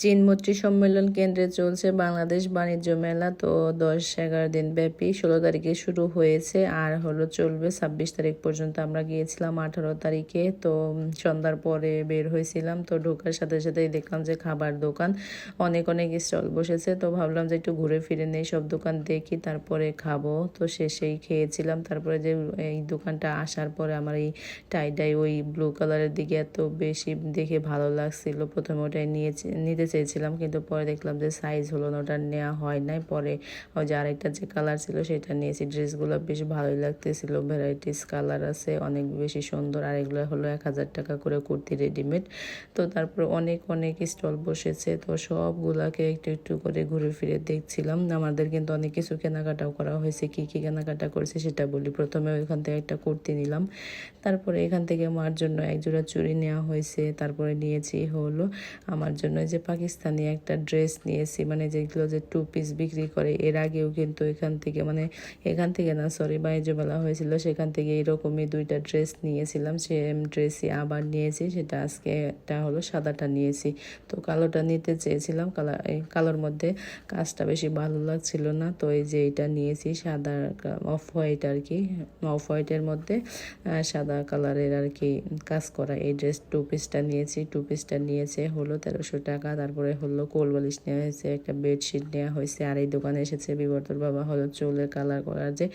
চীন মৈত্রী সম্মেলন কেন্দ্রে চলছে বাংলাদেশ বাণিজ্য মেলা। তো দশ এগারো দিন ব্যাপী ষোলো তারিখে শুরু হয়েছে আর হলো চলবে ছাব্বিশ তারিখ পর্যন্ত। আমরা গিয়েছিলাম আঠারো তারিখে, তো সন্ধ্যার পরে বের হয়েছিলাম। তো ঢোকার সাথে সাথেই দেখলাম যে খাবার দোকান অনেক অনেক স্টল বসেছে। তো ভাবলাম যে একটু ঘুরে ফিরে নেই, সব দোকান দেখি, তারপরে খাব। তো শেষেই খেয়েছিলাম। তারপরে যে এই দোকানটা আসার পরে আমার এই টাইডাই ওই ব্লু কালারের দিকে এত বেশি দেখে ভালো লাগছিল। প্রথমে ওটাই নিয়েছি, নিতে চেয়েছিলাম, কিন্তু পরে দেখলাম যে সাইজ হলো না, ওটা নেওয়া হয় নাই। পরে ওই যে আরেকটা যে কালার ছিল, সেটা নিয়েছি। ড্রেসগুলো বেশ ভালোই লাগতেছিল। ভ্যারাইটিস কালার আছে, অনেক বেশি সুন্দর। আর এগুলো হলো এক হাজার টাকা করে কুর্তি রেডিমেড তো তারপর অনেক অনেক স্টল বসেছে। তো সবগুলাকে একটু একটু করে ঘুরে ফিরে দেখছিলাম। আমাদের কিন্তু অনেক কিছু কেনাকাটাও করা হয়েছে। কি কি কেনাকাটা করেছে সেটা বলি। প্রথমে ওইখান থেকে একটা কুর্তি নিলাম। তারপরে এখান থেকে আমার জন্য এক জোড়া চুড়ি নেওয়া হয়েছে। তারপরে নিয়েছি হলো আমার জন্য যে পাকিস্তানি একটা ড্রেস নিয়েছি মানে যেগুলো যে টু পিস বিক্রি করে, এর আগেও কিন্তু এখান থেকে মানে এখান থেকে না সরি বাণিজ্য মেলা হয়েছিল, সেখান থেকে এরকমই দুইটা ড্রেস নিয়েছিলাম সেম ড্রেসই আবার নিয়েছি, সেটা আজকে একটা হলো সাদাটা নিয়েছি। তো কালোটা নিতে চেয়েছিলাম কালার কালোর মধ্যে কাজটা বেশি ভালো লাগছিল না, তো এই যে এটা নিয়েছি, সাদা অফ হোয়াইট আর কি, অফ হোয়াইটের মধ্যে সাদা কালারের আর কি কাজ করা, এই ড্রেস টু পিসটা নিয়েছি টু পিসটা নিয়েছে হলো তেরোশো টাকা তারপরে হলো কোল বালিশ নেওয়া হয়েছে, একটা বেডশিট নেওয়া হয়েছে, আর এই দোকানে এসেছে বিবর্তর বাবা হলো চুলের কালার করার যে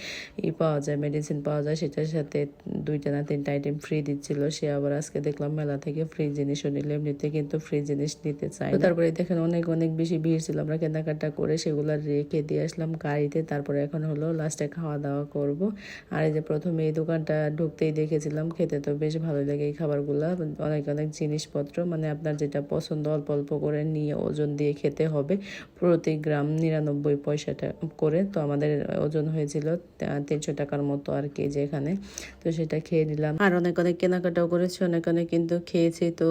ই পাওয়া যায় মেডিসিন পাওয়া যায়, সেটার সাথে দুইটা না তিনটা আইটেম ফ্রি দিচ্ছিল। সে আবার আজকে দেখলাম মেলা থেকে ফ্রি জিনিসও নিল, এমনিতে কিন্তু ফ্রি জিনিস নিতে চাই তারপরে দেখেন অনেক অনেক বেশি ভিড় ছিল, আমরা কেনাকাটা করে সেগুলো রেখে দিয়ে আসলাম গাড়িতে, তারপরে এখন হলো লাস্টে খাওয়া দাওয়া করব। আর এই যে প্রথমে এই দোকানটা ঢুকতেই দেখেছিলাম, খেতে তো বেশ ভালো লাগে এই খাবারগুলো, অনেক অনেক জিনিসপত্র মানে আপনার যেটা পছন্দ অল্প অল্প করে নিয়ে ওজন দিয়ে খেতে হবে। প্রতি গ্রাম নিরানব্বই পয়সাটা করে। তো আমাদের ওজন হয়েছিল তিনশো টাকার মতো আর কি যে এখানে। তো সেটা খেয়ে নিলাম। আর অনেক অনেক কেনাকাটাও করেছি, অনেক অনেক কিন্তু খেয়েছি। তো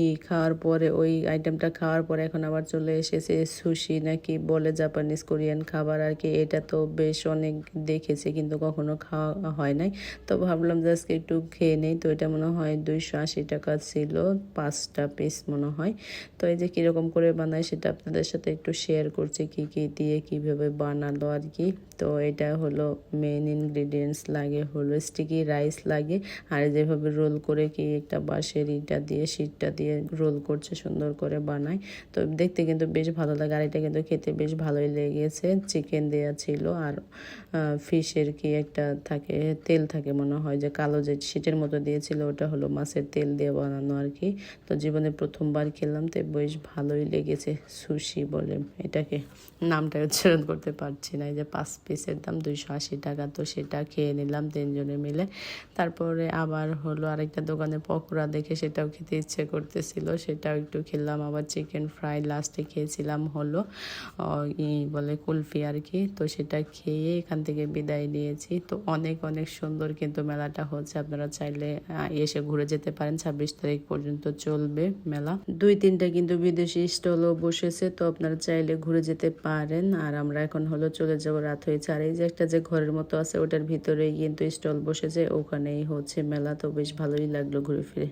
ই খাওয়ার পরে, ওই আইটেমটা খাওয়ার পরে এখন আবার চলে এসেছে সুশি নাকি বলে জাপানিজ কোরিয়ান খাবার আর কি। এটা তো বেশ অনেক দেখেছি কিন্তু কখনো খাওয়া হয় নাই। তো ভাবলাম যে আজকে একটু খেয়ে নেই। তো এটা মনে হয় দুইশো আশি টাকা ছিল, পাঁচটা পিস মনে হয়। তো এই যে কীরকম করে বানায় সেটা আপনাদের সাথে একটু শেয়ার করছি, কি কি দিয়ে কীভাবে বানালো আর কি। তো এটা হলো মেন ইনগ্রিডিয়েন্টস লাগে, হলো স্টিকি রাইস লাগে, আর যেভাবে রোল করে কি একটা বাঁশের ইটা দিয়ে শীটটা দিয়ে রোল করছে, সুন্দর করে বানায়। তো দেখতে কিন্তু বেশ ভালো লাগে, আর এটা কিন্তু খেতে বেশ ভালোই লেগেছে। চিকেন দেওয়া ছিল, আর ফিশের কি একটা থাকে, তেল থাকে মনে হয়, যে কালো যে শীটের মতো দিয়েছিল, ওটা হলো মাছের তেল দিয়ে বানানো আর কি। তো জীবনে প্রথমবার খেলাম, তো বেশ ভালোই লেগেছে, সুশি বলে। এটাকে নামটা উচ্চারণ করতে পারছি না, এই যে পাঁচ পিসের দাম দুইশো আশি টাকা, তো সেটা খেয়ে নিলাম তিনজনে মিলে। তারপরে আবার হলো আরেকটা দোকানে পকোড়া দেখে সেটাও খেতে ইচ্ছে করতেছিল, সেটাও একটু খেলাম। আবার চিকেন ফ্রাই লাস্টে খেয়েছিলাম হলো ই বলে কুলফি আর কি, তো সেটা খেয়ে এখান থেকে বিদায় নিয়েছি। তো অনেক অনেক সুন্দর কিন্তু মেলাটা হচ্ছে, আপনারা চাইলে এসে ঘুরে যেতে পারেন। ছাব্বিশ তারিখ পর্যন্ত চলবে মেলা। দুই, তিনটা কিন্তু বিদেশি স্টলও বসেছে, তো আপনারা চাইলে ঘুরে যেতে পারেন। আর আমরা এখন হলো চলে যাব রাত হয়েছে। আর এই যে একটা যে ঘরের মতো আছে, ওটার ভিতরেই কিন্তু স্টল বসেছে, ওখানেই হচ্ছে মেলা। তো বেশ ভালোই লাগল ঘুরে ফিরে।